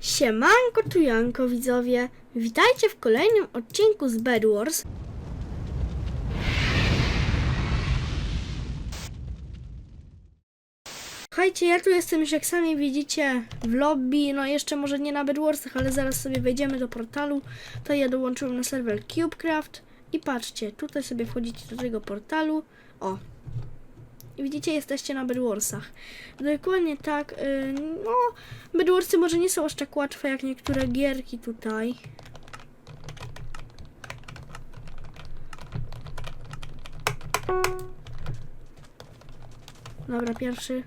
Siemanko tu Janko widzowie, witajcie w kolejnym odcinku z Bed Wars. Słuchajcie, ja tu jestem już jak sami widzicie w lobby, no jeszcze może nie na Bed Warsach, ale zaraz sobie wejdziemy do portalu. To ja dołączyłem na serwer CubeCraft i patrzcie, tutaj sobie wchodzicie do tego portalu. O, widzicie, jesteście na Bedwarsach. Dokładnie tak. y, No, Bedwarsy może nie są aż tak łatwe jak niektóre gierki tutaj. Dobra, pierwszy.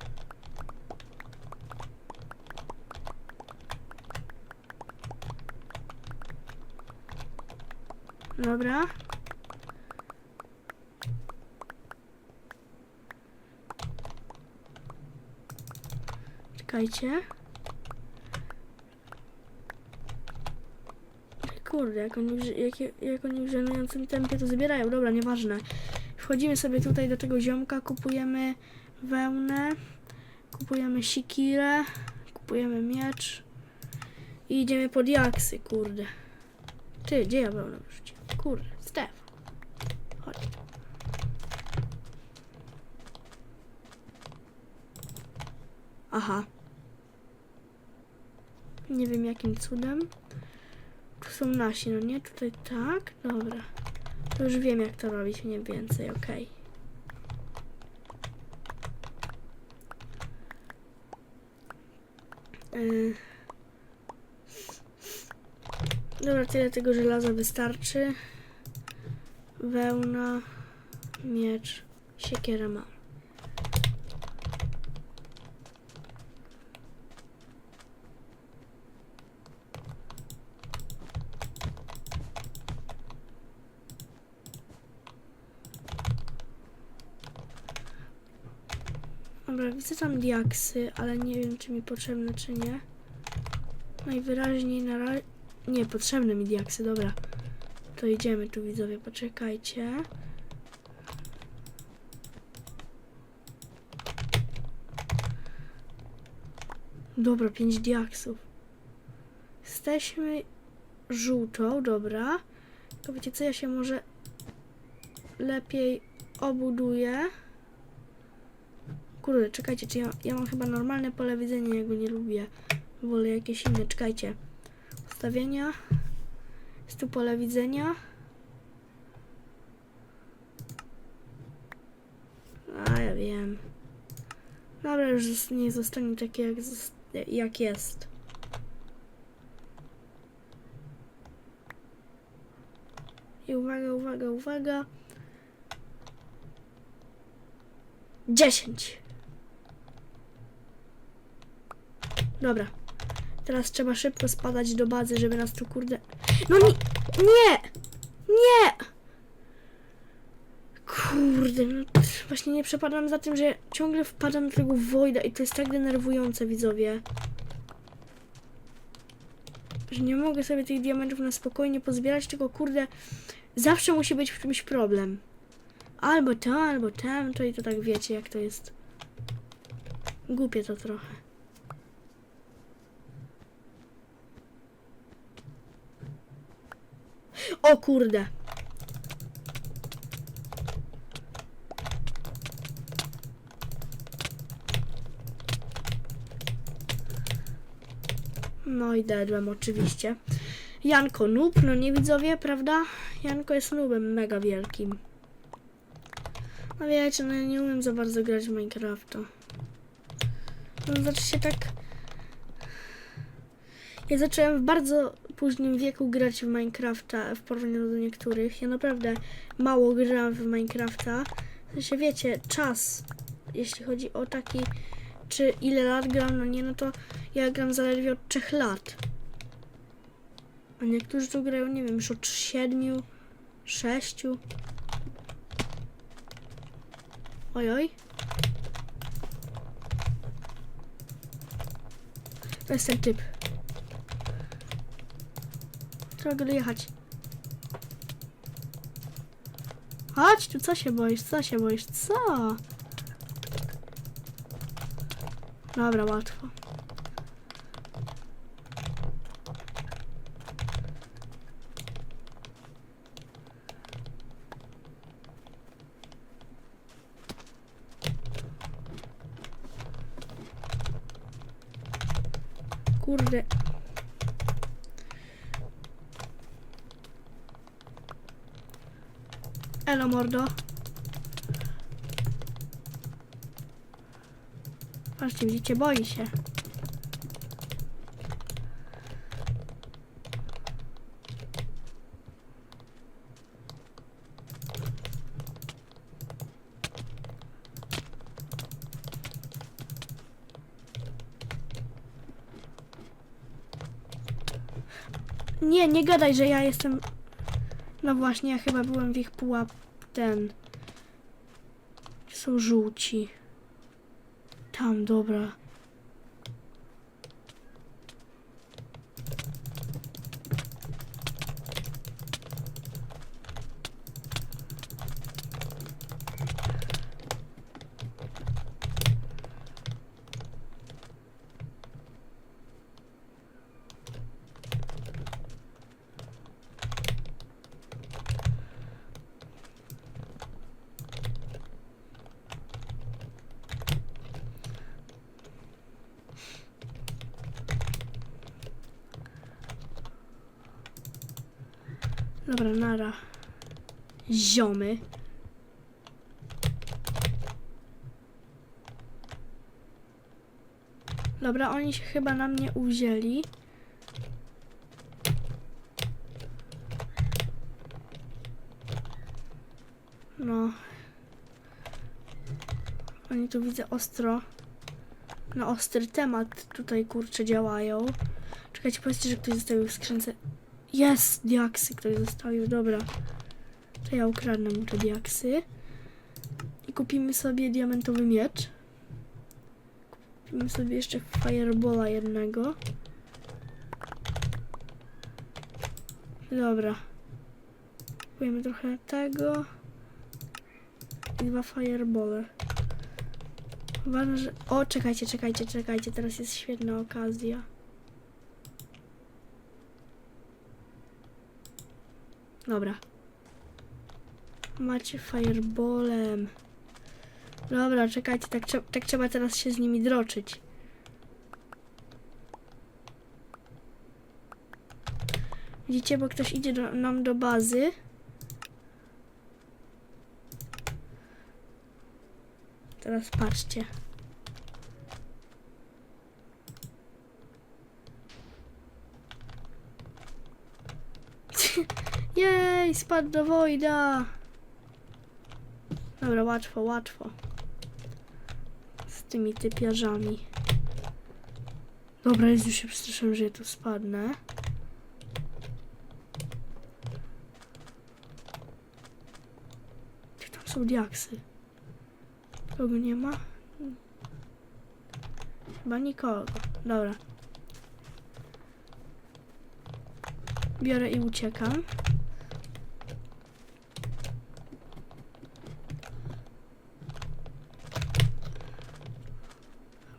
Dobra. Czekajcie. Kurde, jak oni, jak, jak oni w żenującym tempie to zbierają. Dobra, nieważne. Wchodzimy sobie tutaj do tego ziomka, kupujemy wełnę, kupujemy sikirę, kupujemy miecz i idziemy pod jaksy, kurde. Ty, gdzie ja wełnę wrzuciłem? Kurde, Stef. Chodź. Aha. Nie wiem jakim cudem. Tu są nasi, no nie? Tutaj tak? Dobra. To już wiem jak to robić mniej więcej. Yy. Dobra, tyle tego żelaza wystarczy. Wełna, miecz, siekiera mam. Dobra, widzę tam diaksy, ale nie wiem, czy mi potrzebne, czy nie. Najwyraźniej na razie... Nie, potrzebne mi diaksy, dobra. To idziemy tu, widzowie, poczekajcie. Dobra, pięć diaksów. Jesteśmy żółtą, dobra. To wiecie co, ja się może lepiej obuduję. Kurde, czekajcie, czy ja, ja mam chyba normalne pole widzenia, ja go nie lubię. Wolę jakieś inne, czekajcie. Ustawienia. Jest tu pole widzenia. A, ja wiem. Dobra, już nie zostanie takie jak, jak jest. I uwaga, uwaga, uwaga. 10. Dobra. Teraz trzeba szybko spadać do bazy, żeby nas tu kurde... No nie! Nie! Nie! Kurde, no właśnie nie przepadam za tym, że ciągle wpadam do tego Wojda i to jest tak denerwujące, widzowie. Że nie mogę sobie tych diamentów na spokojnie pozbierać, tylko kurde, zawsze musi być w czymś problem. Albo to, albo tam, to i to tak wiecie, jak to jest. Głupie to trochę. O kurde. No i dedłem oczywiście. Janko noob, no nie widzowie, prawda? Janko jest noobem mega wielkim. No wiecie, no ja nie umiem za bardzo grać w Minecrafta. No znaczy się tak... Ja zacząłem w bardzo późnym wieku grać w Minecrafta w porównaniu do niektórych. Ja naprawdę mało grałem w Minecrafta. W sensie wiecie, czas, jeśli chodzi o taki, czy ile lat gram, no nie, no to ja gram zaledwie od 3 lat. A niektórzy tu grają, nie wiem, już od 7, 6. Oj, oj. To jest ten typ. Trzeba go dojechać. Chodź tu, co się boisz, co się boisz, co? Dobra, łatwo. Kurde. Elo mordo. Patrzcie, widzicie, boi się. Nie, nie gadaj, że ja jestem... No właśnie, ja chyba byłem w ich pułap... ten... Są żółci. Tam, dobra. Dobra, nara. Ziomy. Dobra, oni się chyba na mnie uwzięli. No. Oni tu widzę ostro. Na ostry temat tutaj kurczę działają. Czekajcie, powiedzcie, że ktoś zostawił w skrzynce. Jest! Diaksy ktoś zostawił, dobra. To ja ukradnę mu te diaksy. I kupimy sobie diamentowy miecz. Kupimy sobie jeszcze firebola jednego. Dobra. Kupujemy trochę tego. I dwa firebole. Ważne, że... O, czekajcie, czekajcie, czekajcie. Teraz jest świetna okazja. Dobra. Macie fireballem. Dobra, czekajcie, tak, tak trzeba teraz się z nimi droczyć. Widzicie, bo ktoś idzie do, nam do bazy. Teraz patrzcie. Jej, spadł do Wojda. Dobra, łatwo, łatwo. Z tymi typiarzami. Dobra, jest już się przestraszyłem, że ja tu spadnę. Gdzie tam są diaksy? Kogo nie ma? Chyba nikogo. Dobra. Biorę i uciekam.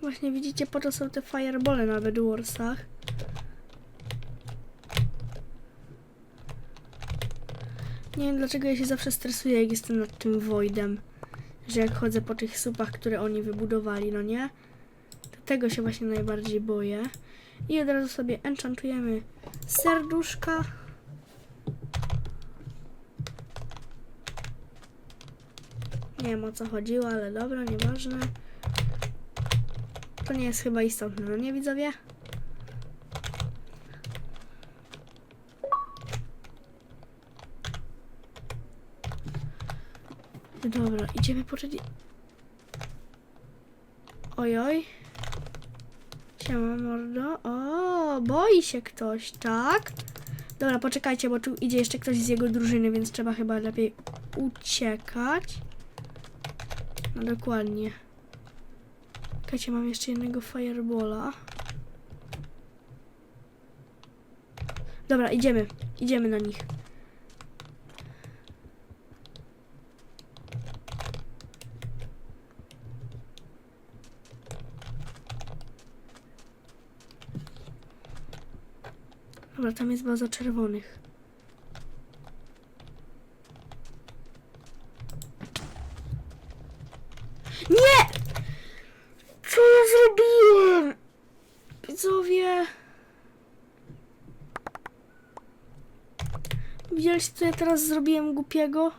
Właśnie widzicie, po to są te firebole na Bedwarsach. Nie wiem dlaczego ja się zawsze stresuję, jak jestem nad tym Voidem. Że jak chodzę po tych supach, które oni wybudowali, no nie? To tego się właśnie najbardziej boję. I od razu sobie enchantujemy serduszka. Nie wiem o co chodziło, ale dobra, nieważne. To nie jest chyba istotne, no nie widzowie? Dobra, idziemy po. Ojoj. Siema mordo. O, boi się ktoś, tak? Dobra, poczekajcie, bo tu idzie jeszcze ktoś z jego drużyny, więc trzeba chyba lepiej uciekać. No dokładnie. Czekajcie, mam jeszcze jednego firebola. Dobra, idziemy. Idziemy na nich. Dobra, tam jest baza czerwonych. Nie! Co ja zrobiłem? Widzowie. Widzieliście, co ja teraz zrobiłem głupiego?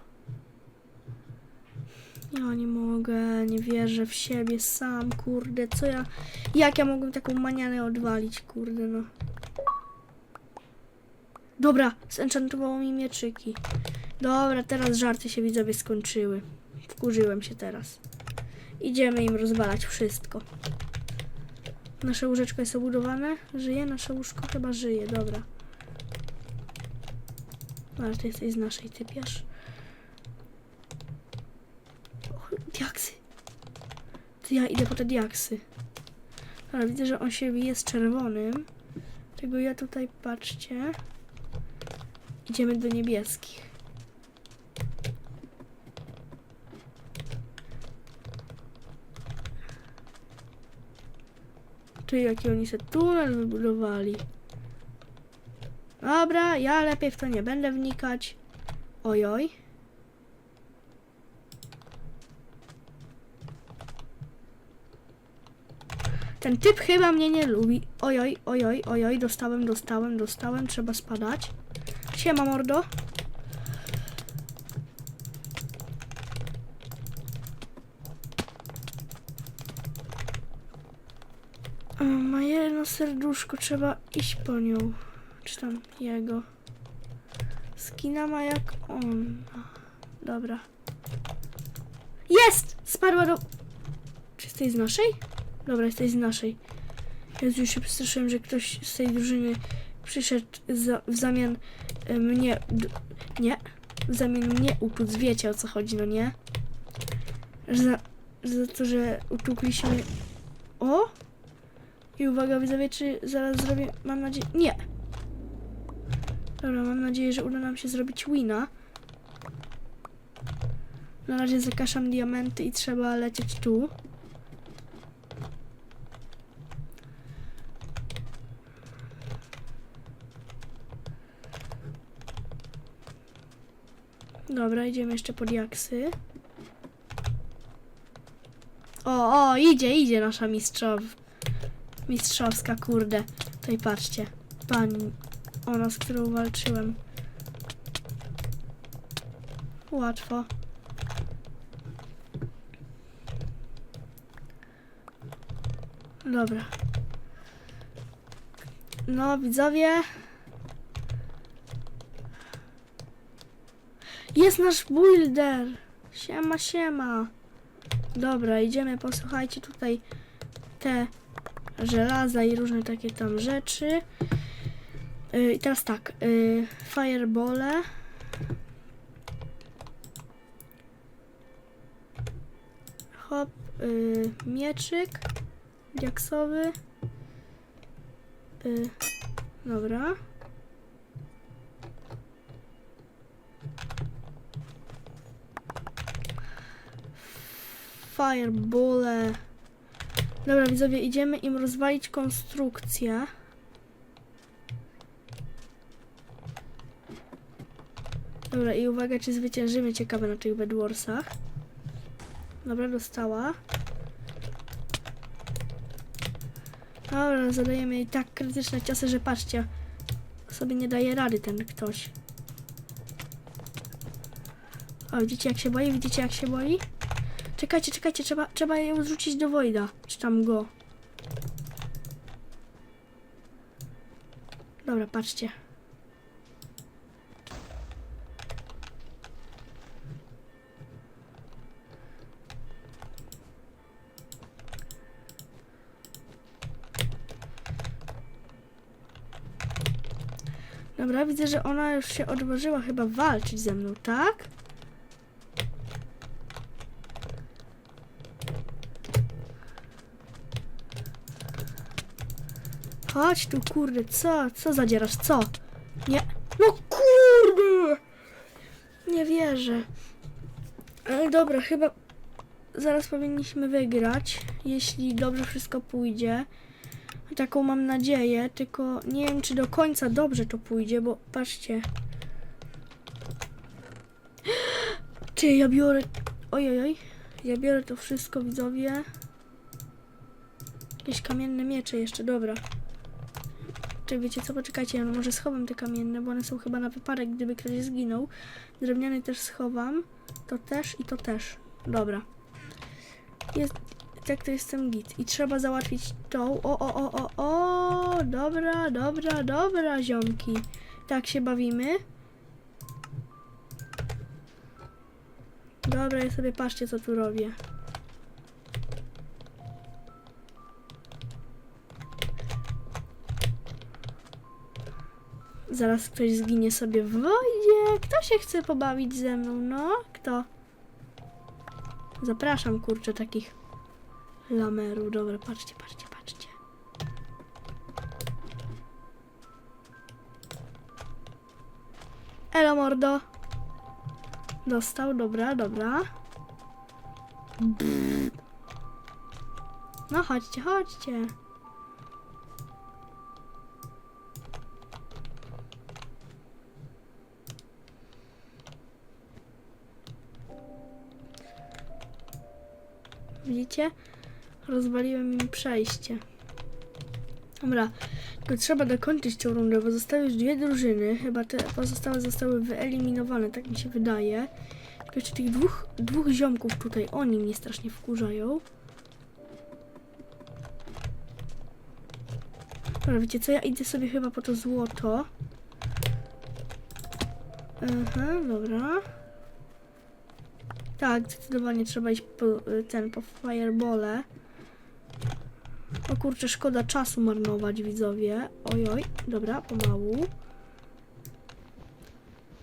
Ja nie mogę, nie wierzę w siebie sam, kurde, co ja... Jak ja mogłem taką manianę odwalić, kurde, no. Dobra, zenchantowało mi mieczyki. Dobra, teraz żarty się widzowie skończyły. Wkurzyłem się teraz. Idziemy im rozwalać wszystko. Nasze łóżeczko jest obudowane? Żyje? Nasze łóżko chyba żyje, dobra. Ale ty jesteś z naszej typiarz. Och, diaksy. To ja idę po te diaksy. Ale widzę, że on się bije z czerwonym. Tego ja tutaj, patrzcie. Idziemy do niebieskich. Ty, jaki oni se tunel wybudowali. Dobra, ja lepiej w to nie będę wnikać. Ojoj. Ten typ chyba mnie nie lubi. Ojoj, ojoj, ojoj, dostałem, dostałem, dostałem, trzeba spadać. Siema, mordo. Ma jedno serduszko, trzeba iść po nią. Czy tam jego. Skina ma jak on. Dobra. Jest! Spadła do... Czy jesteś z naszej? Dobra, jesteś z naszej. Jezu, już się przestraszyłem, że ktoś z tej drużyny przyszedł za, w zamian e, mnie... Nie. W zamian mnie utuc. Wiecie o co chodzi, no nie? Że Za, za to, że utukliśmy... O! I uwaga, widzowie, czy zaraz zrobię... Mam nadzieję... Nie! Dobra, mam nadzieję, że uda nam się zrobić wina. Na razie zakaszam diamenty i trzeba lecieć tu. Dobra, idziemy jeszcze pod jaksy. O, o, idzie, idzie nasza mistrzow... Mistrzowska, kurde. Tutaj patrzcie. Pani, ona, z którą walczyłem. Łatwo. Dobra. No, widzowie. Jest nasz builder. Siema, siema. Dobra, idziemy, posłuchajcie tutaj te żelaza i różne takie tam rzeczy. Yy, I teraz tak, yy, firebole. Hop, yy, mieczyk diaksowy. Dobra. Firebole. Dobra, widzowie, idziemy im rozwalić konstrukcję. Dobra, i uwaga, czy zwyciężymy ciekawe na tych Bedwarsach. Dobra, dostała. Dobra, zadajemy jej tak krytyczne ciosy, że patrzcie, sobie nie daje rady ten ktoś. O, widzicie jak się boi? Widzicie jak się boi? Czekajcie, czekajcie, trzeba, trzeba ją zrzucić do Wojda. Czy tam go. Dobra, patrzcie. Dobra, widzę, że ona już się odważyła chyba walczyć ze mną, tak? Chodź tu, kurde, co? Co zadzierasz? Co? Nie. No kurde! Nie wierzę. Ale dobra, chyba zaraz powinniśmy wygrać, jeśli dobrze wszystko pójdzie. Taką mam nadzieję, tylko nie wiem, czy do końca dobrze to pójdzie, bo patrzcie. Ty, ja biorę... Ojoj, ja biorę to wszystko, widzowie. Jakieś kamienne miecze jeszcze, dobra. Czy wiecie co, poczekajcie, może schowam te kamienne, bo one są chyba na wypadek, gdyby ktoś zginął. Drewniany też schowam. To też i to też. Dobra. Jest, tak to jestem git. I trzeba załatwić tą. O, o, o, o, o. Dobra, dobra, dobra, ziomki. Tak się bawimy. Dobra, ja sobie patrzcie, co tu robię. Zaraz ktoś zginie sobie w wodzie. Kto się chce pobawić ze mną? No, kto? Zapraszam, kurczę, takich lamerów. Dobra, patrzcie, patrzcie, patrzcie. Elo, mordo. Dostał, dobra, dobra. No, chodźcie, chodźcie. Widzicie? Rozwaliłem im przejście. Dobra, tylko trzeba dokończyć tą rundę, bo zostały już dwie drużyny. Chyba te pozostałe zostały wyeliminowane, tak mi się wydaje. Tylko jeszcze tych dwóch, dwóch ziomków tutaj, oni mnie strasznie wkurzają. Dobra, wiecie co, ja idę sobie chyba po to złoto. Aha, dobra. Tak, zdecydowanie trzeba iść po ten, po firebole. Kurczę, szkoda czasu marnować, widzowie. Ojoj, dobra, pomału.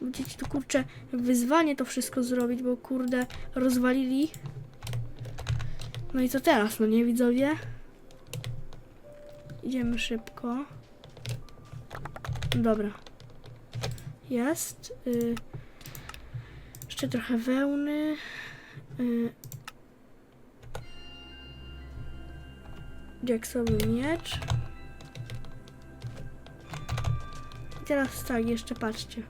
Będziecie tu, kurczę, wyzwanie to wszystko zrobić, bo kurde, rozwalili. No i co teraz, no nie, widzowie? Idziemy szybko. Dobra. Jest. Y jeszcze trochę wełny. Y Jacksowy miecz. I teraz tak, jeszcze patrzcie.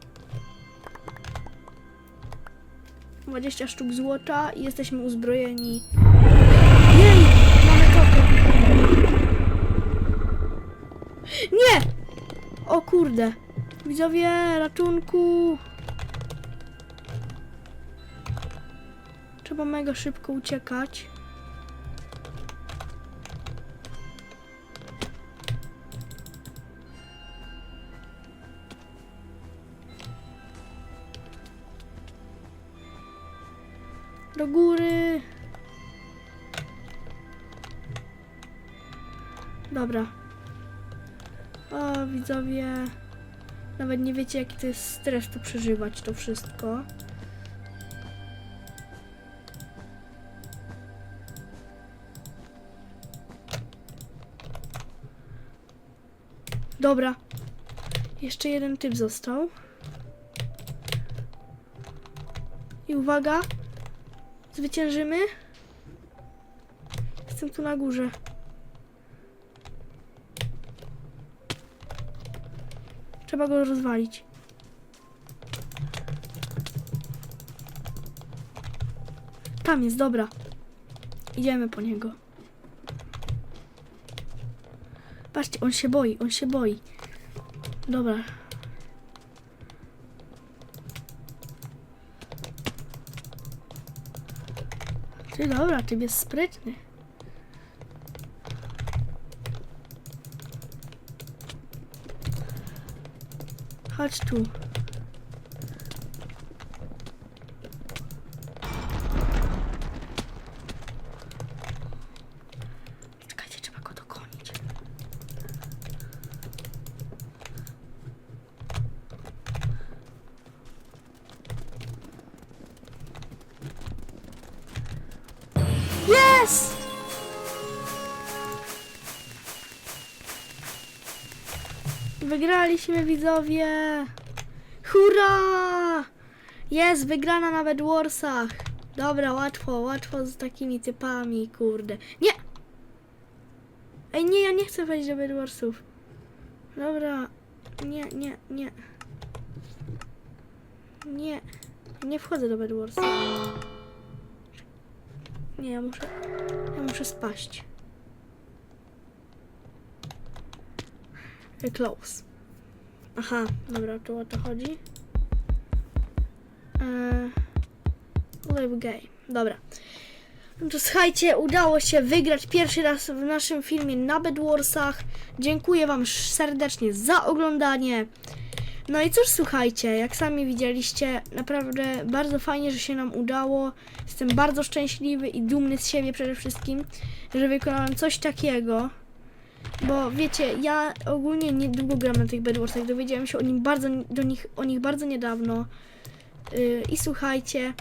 20 sztuk złota i jesteśmy uzbrojeni. Jej! Mamy. Nie! O kurde. Widzowie, ratunku. Trzeba mega szybko uciekać. Do góry. Dobra. O, widzowie. Nawet nie wiecie, jaki to jest stres tu przeżywać to wszystko. Dobra. Jeszcze jeden typ został. I uwaga. Zwyciężymy. Jestem tu na górze. Trzeba go rozwalić. Tam jest, dobra. Idziemy po niego. Patrzcie, on się boi, on się boi. Dobra. Ty dobra, ty jest sprytny. Chodź tu. Jest! Wygraliśmy widzowie! Hurra! Jest wygrana na Bedwarsach! Dobra, łatwo, łatwo z takimi typami, kurde. Nie! Ej, nie, ja nie chcę wejść do Bedwarsów. Dobra, nie, nie, nie. Nie, nie wchodzę do Bedwarsów. Nie, ja muszę, ja muszę spaść. Close. Aha, dobra, tu o to chodzi. Eee, live game. Dobra. No to słuchajcie, udało się wygrać pierwszy raz w naszym filmie na Bedwarsach. Dziękuję Wam serdecznie za oglądanie. No i cóż, słuchajcie, jak sami widzieliście, naprawdę bardzo fajnie, że się nam udało. Jestem bardzo szczęśliwy i dumny z siebie przede wszystkim, że wykonałem coś takiego. Bo wiecie, ja ogólnie niedługo gram na tych Bedwarsach, dowiedziałem się o, nim bardzo, do nich, o nich bardzo niedawno. Yy, I słuchajcie,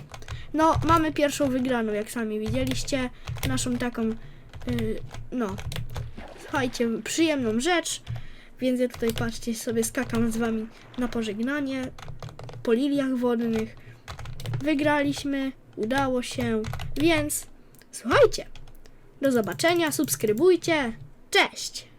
no mamy pierwszą wygraną, jak sami widzieliście, naszą taką, yy, no, słuchajcie, przyjemną rzecz. Więc ja tutaj, patrzcie, sobie skakam z wami na pożegnanie po liliach wodnych. Wygraliśmy, udało się, więc słuchajcie, do zobaczenia, subskrybujcie, cześć!